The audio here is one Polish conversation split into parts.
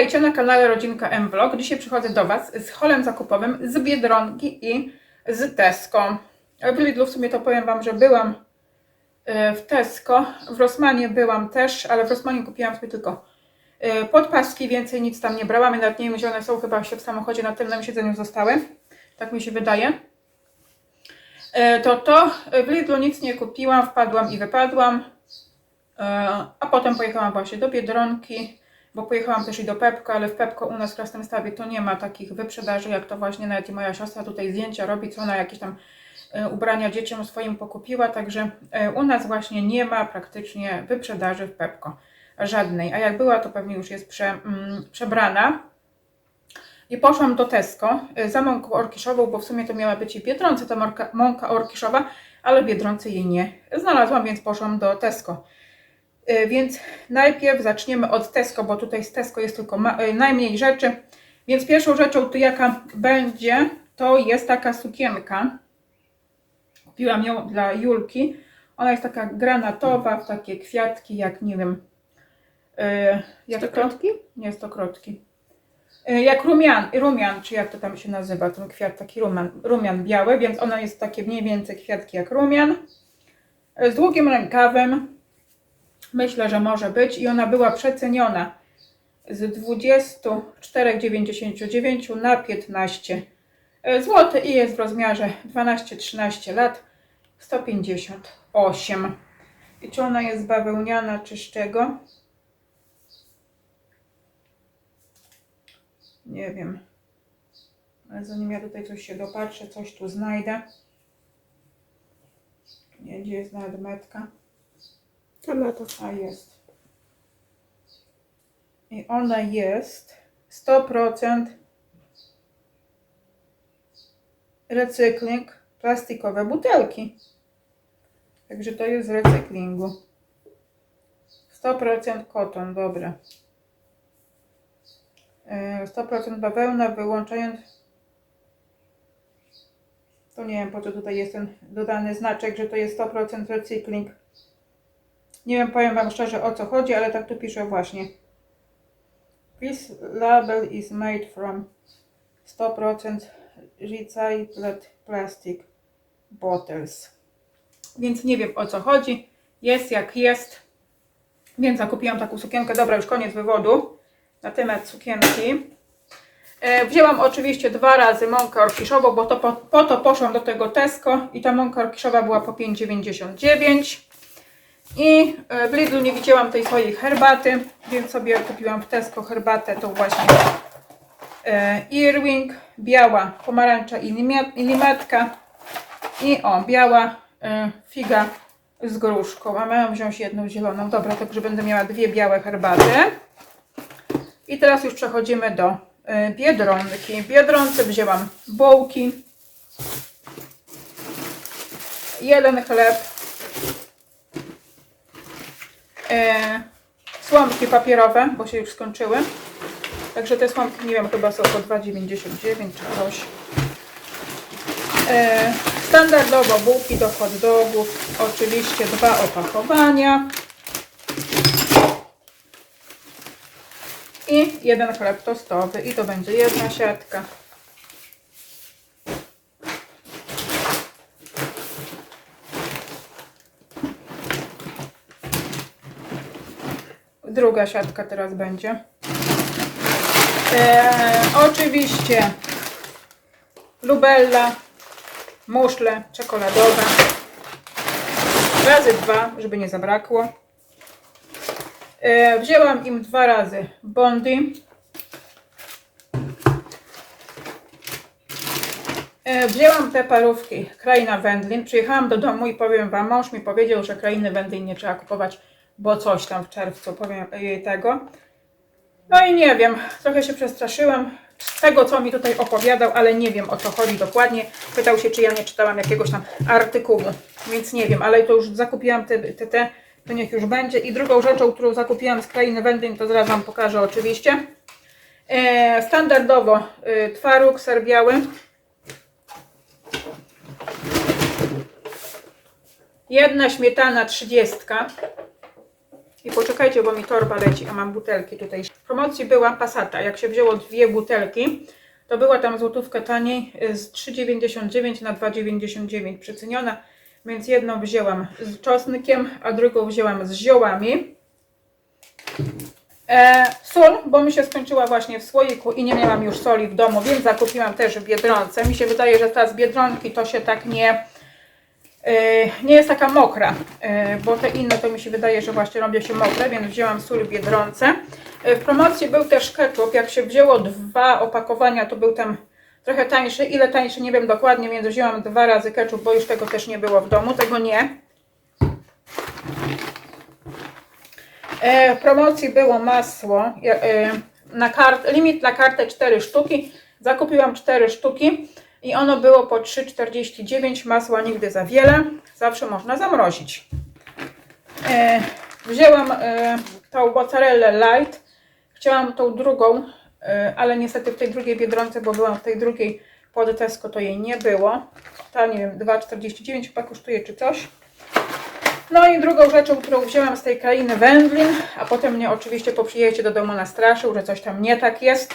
Witajcie na kanale Rodzinka M Vlog. Dzisiaj przychodzę do Was z holem zakupowym z Biedronki i z Tesco. W Lidlu w sumie to powiem Wam, że byłam e, w Tesco, w Rossmanie byłam też, ale w Rossmanie kupiłam sobie tylko e, podpaski, więcej nic tam nie brałam i nawet nie wiem, gdzie one są, chyba jeszcze w samochodzie na tylnym siedzeniu zostały. Tak mi się wydaje. E, To to, w Lidlu nic nie kupiłam, wpadłam i wypadłam. A potem pojechałam właśnie do Biedronki, bo pojechałam też i do Pepko, ale w Pepko u nas w Krasnymstawie to nie ma takich wyprzedaży, jak to właśnie nawet i moja siostra tutaj zdjęcia robi, co ona jakieś tam e, ubrania dzieciom swoim pokupiła, także e, u nas właśnie nie ma praktycznie wyprzedaży w Pepko. Żadnej, a jak była, to pewnie już jest prze, mm, przebrana. I poszłam do Tesco e, za mąką orkiszową, bo w sumie to miała być i Biedronce ta mąka, mąka orkiszowa, ale w Biedronce jej nie znalazłam, więc poszłam do Tesco. E, Więc najpierw zaczniemy od Tesco, bo tutaj z Tesco jest tylko e, najmniej rzeczy. Więc pierwszą rzeczą, to jaka będzie, to jest taka sukienka. Kupiłam ją dla Julki. Ona jest taka granatowa, w takie kwiatki, jak nie wiem. e, Jak to? Stokrotki? Nie, stokrotki. E, Jak rumian, rumian, czy jak to tam się nazywa, ten kwiat, taki rumian, rumian biały, więc ona jest takie mniej więcej kwiatki jak rumian. E, Z długim rękawem. Myślę, że może być i ona była przeceniona z 24,99 na 15 zł i jest w rozmiarze 12-13 lat 158. I czy ona jest bawełniana, czy z czego? Nie wiem. Ale zanim ja tutaj coś się dopatrzę, coś tu znajdę. Nie, gdzie jest nawet metka? Tam to. A jest. I ona jest 100% recykling plastikowe butelki. Także to jest z recyklingu. 100% koton, dobra. E, 100% bawełna, wyłączając. To nie wiem po co tutaj jest ten dodany znaczek, że to jest 100% recykling. Nie wiem, powiem Wam szczerze o co chodzi, ale tak tu pisze właśnie. This label is made from 100% recycled plastic bottles. Więc nie wiem o co chodzi. Jest jak jest. Więc zakupiłam taką sukienkę. Dobra, już koniec wywodu na temat sukienki. E, Wzięłam oczywiście dwa razy mąkę orkiszową, bo to po, po to poszłam do tego Tesco i ta mąka orkiszowa była po 5,99. I e, w Lidlu nie widziałam tej swojej herbaty, więc sobie kupiłam w Tesco herbatę, tą właśnie e, Irving, biała pomarańcza i limetka i o, biała e, figa z gruszką, a miałam wziąć jedną zieloną, dobra, także będę miała dwie białe herbaty. I teraz już przechodzimy do Biedronki. Biedronce wzięłam bułki, jeden chleb, e, słomki papierowe, bo się już skończyły. Także te słomki, nie wiem, chyba są po 2,99 czy coś. E, standardowo bułki do hot dogów, oczywiście dwa opakowania. I jeden chleb tostowy i to będzie jedna siatka. Druga siatka teraz będzie. E, oczywiście lubella, muszle czekoladowe. Razy dwa, żeby nie zabrakło. E, wzięłam im dwa razy bondy. E, Wzięłam te parówki kraina wędlin. Przyjechałam do domu i powiem Wam, mąż mi powiedział, że krainy wędlin nie trzeba kupować, bo coś tam w czerwcu, powiem jej tego. No i nie wiem, trochę się przestraszyłam tego, co mi tutaj opowiadał, ale nie wiem o co chodzi dokładnie. Pytał się, czy ja nie czytałam jakiegoś tam artykułu, więc nie wiem, ale to już zakupiłam te, te, te to niech już będzie. I drugą rzeczą, którą zakupiłam z krainy wędlin, to zaraz Wam pokażę oczywiście. E, standardowo e, twaróg ser. Jedna śmietana trzydziestka. I poczekajcie, bo mi torba leci, a mam butelki tutaj. W promocji była Passata. Jak się wzięło dwie butelki, to była tam złotówkę taniej y, z 3,99 na 2,99 przeceniona. Więc jedną wzięłam z czosnkiem, a drugą wzięłam z ziołami. E, sól, bo mi się skończyła właśnie w słoiku i nie miałam już soli w domu, więc zakupiłam też w Biedronce. Mi się wydaje, że ta z Biedronki to się tak nie, nie jest taka mokra, e, bo te inne to mi się wydaje, że właśnie robią się mokre, więc wzięłam sól w Biedronce. E, w promocji był też ketchup, jak się wzięło dwa opakowania, to był tam trochę tańszy. Ile tańszy nie wiem dokładnie, więc wzięłam dwa razy ketchup, bo już tego też nie było w domu, tego nie. E, w promocji było masło. e, Na kart, limit na kartę 4 sztuki. Zakupiłam 4 sztuki i ono było po 3,49. Masła nigdy za wiele. Zawsze można zamrozić. E, wzięłam e, tą mozzarellę light. Chciałam tą drugą, e, ale niestety w tej drugiej biedronce, bo byłam w tej drugiej pod Tesco, to jej nie było. Ta nie wiem, 2,49 chyba kosztuje czy coś. No i drugą rzeczą, którą wzięłam z tej krainy wędlin, a potem mnie oczywiście po do domu nastraszył, że coś tam nie tak jest,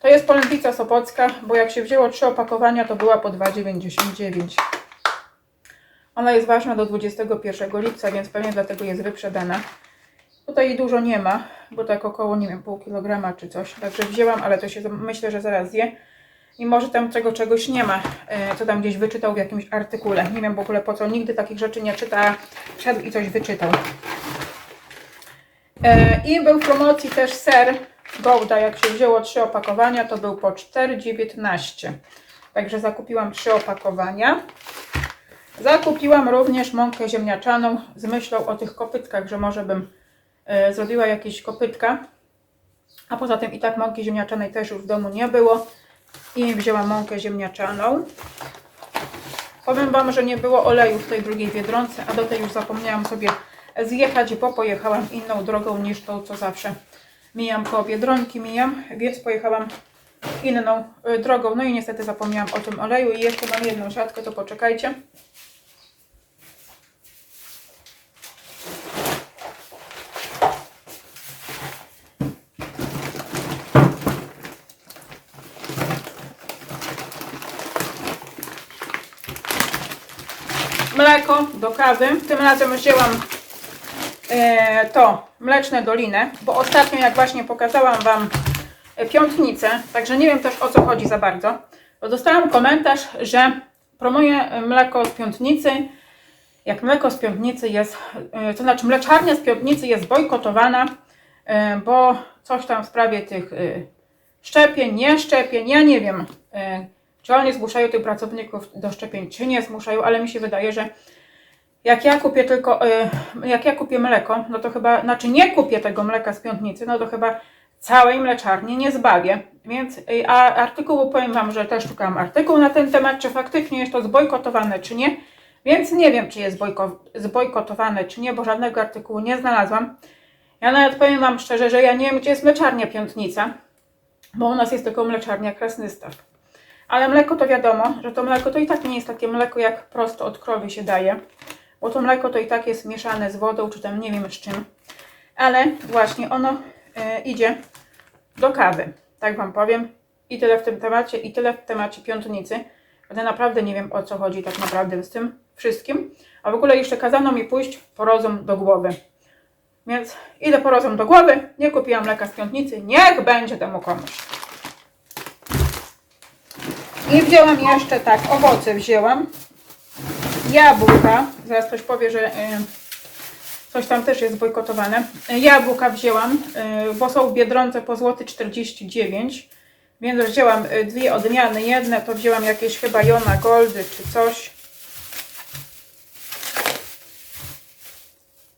to jest polędwica sopocka, bo jak się wzięło trzy opakowania, to była po 2,99. Ona jest ważna do 21 lipca, więc pewnie dlatego jest wyprzedana. Tutaj dużo nie ma, bo tak około, nie wiem, pół kilograma czy coś. Także wzięłam, ale to się myślę, że zaraz zje. I może tam tego czegoś nie ma, e, co tam gdzieś wyczytał w jakimś artykule. Nie wiem w ogóle po co, nigdy takich rzeczy nie czyta. Wszedł i coś wyczytał. E, I był w promocji też ser Gouda. Jak się wzięło trzy opakowania, to był po 4,19. Także zakupiłam trzy opakowania. Zakupiłam również mąkę ziemniaczaną z myślą o tych kopytkach, że może bym e, zrobiła jakieś kopytka. A poza tym i tak mąki ziemniaczanej też już w domu nie było. I wzięłam mąkę ziemniaczaną. Powiem Wam, że nie było oleju w tej drugiej Biedronce, a do tej już zapomniałam sobie zjechać, bo pojechałam inną drogą niż tą, co zawsze mijam koło Biedronki, mijam, więc pojechałam inną y, drogą. No i niestety zapomniałam o tym oleju i jeszcze mam jedną siatkę, to poczekajcie. Mleko do kawy. Tym razem wzięłam to mleczne dolinę, bo ostatnio jak właśnie pokazałam Wam e, piątnicę, także nie wiem też o co chodzi za bardzo, bo dostałam komentarz, że promuję mleko z piątnicy, jak mleko z piątnicy jest, e, to znaczy mleczarnia z piątnicy jest bojkotowana, e, bo coś tam w sprawie tych e, szczepień, nie szczepień, ja nie wiem, e, czy oni zmuszają tych pracowników do szczepień, czy nie zmuszają, ale mi się wydaje, że jak ja kupię tylko, e, jak ja kupię mleko, no to chyba, znaczy nie kupię tego mleka z piątnicy, no to chyba całej mleczarni nie zbawię. Więc, e, a artykułu powiem Wam, że też szukałam artykuł na ten temat, czy faktycznie jest to zbojkotowane, czy nie. Więc nie wiem, czy jest bojko, zbojkotowane, czy nie, bo żadnego artykułu nie znalazłam. Ja nawet powiem Wam szczerze, że ja nie wiem, gdzie jest mleczarnia Piątnica, bo u nas jest tylko mleczarnia Krasnystaw. Ale mleko to wiadomo, że to mleko to i tak nie jest takie mleko, jak prosto od krowy się daje. Bo to mleko to i tak jest mieszane z wodą, czy tam nie wiem z czym. Ale właśnie ono e, idzie do kawy. Tak Wam powiem. I tyle w tym temacie, i tyle w temacie piątnicy. Ale naprawdę nie wiem o co chodzi tak naprawdę z tym wszystkim. A w ogóle jeszcze kazano mi pójść po rozum do głowy. Więc idę po rozum do głowy. Nie kupiłam mleka z piątnicy. Niech będzie temu komuś. I wzięłam jeszcze tak, owoce wzięłam. Jabłka. Zaraz ktoś powie, że y, coś tam też jest bojkotowane. Jabłka wzięłam, y, bo są w Biedronce po złoty 49. Więc wzięłam y, dwie odmiany. Jedne to wzięłam jakieś chyba Jona Goldy czy coś.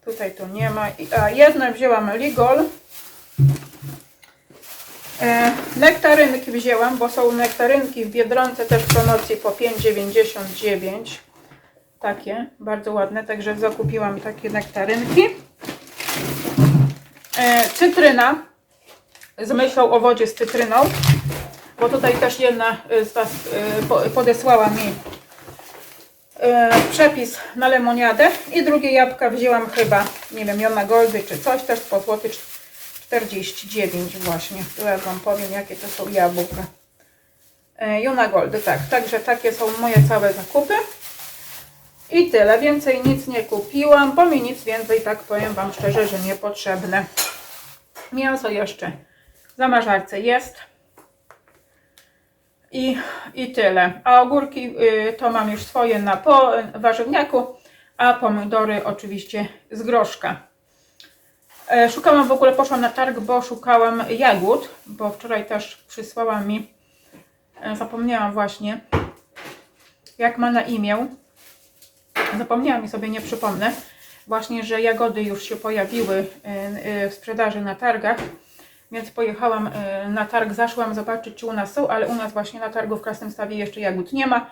Tutaj to nie ma. A jedne wzięłam Ligol. E, nektarynki wzięłam, bo są nektarynki w Biedronce też w promocji po 5,99. Takie, bardzo ładne, także zakupiłam takie nektarynki. E, cytryna, z myślą o wodzie z cytryną, bo tutaj też jedna z Was e, po- podesłała mi e, przepis na lemoniadę i drugie jabłka wzięłam chyba, nie wiem, Jona Goldy czy coś też po złoty 49 właśnie. Ja Wam powiem jakie to są jabłka. E, Jona Goldy, tak. Także takie są moje całe zakupy. I tyle. Więcej nic nie kupiłam, bo mi nic więcej, tak powiem Wam szczerze, że niepotrzebne. Mięso jeszcze w zamrażarce jest. I, I tyle. A ogórki y, to mam już swoje na po, warzywniaku, a pomidory oczywiście z groszka. E, Szukałam w ogóle, poszłam na targ, bo szukałam jagód, bo wczoraj też przysłała mi, e, zapomniałam właśnie, jak ma na imię. Zapomniałam i sobie nie przypomnę. Właśnie, że jagody już się pojawiły e, e, w sprzedaży na targach. Więc pojechałam e, na targ, zaszłam zobaczyć, czy u nas są, ale u nas właśnie na targu w Krasnym Stawie jeszcze jagód nie ma.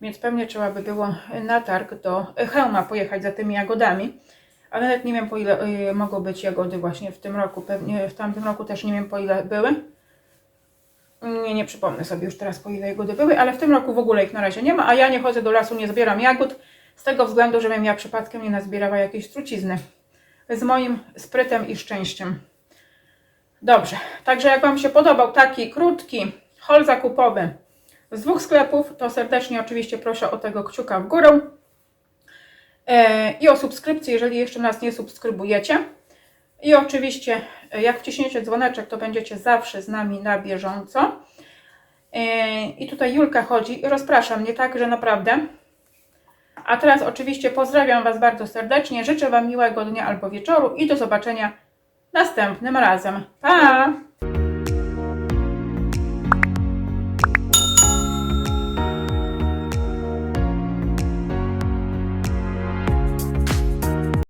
Więc pewnie trzeba by było na targ do Chełma pojechać za tymi jagodami. Ale nawet nie wiem po ile y, mogą być jagody właśnie w tym roku. Pewnie w tamtym roku też nie wiem po ile były. Nie, nie przypomnę sobie już teraz po ile jagody były, ale w tym roku w ogóle ich na razie nie ma, a ja nie chodzę do lasu, nie zbieram jagód z tego względu, żebym ja przypadkiem nie nazbierała jakiejś trucizny. Z moim sprytem i szczęściem. Dobrze, także jak Wam się podobał taki krótki haul zakupowy z dwóch sklepów, to serdecznie oczywiście proszę o tego kciuka w górę e, i o subskrypcję, jeżeli jeszcze nas nie subskrybujecie. I oczywiście, e, jak wciśniecie dzwoneczek, to będziecie zawsze z nami na bieżąco. E, I tutaj Julka chodzi i rozprasza mnie tak, że naprawdę. A teraz oczywiście pozdrawiam Was bardzo serdecznie, życzę Wam miłego dnia albo wieczoru i do zobaczenia następnym razem. Pa!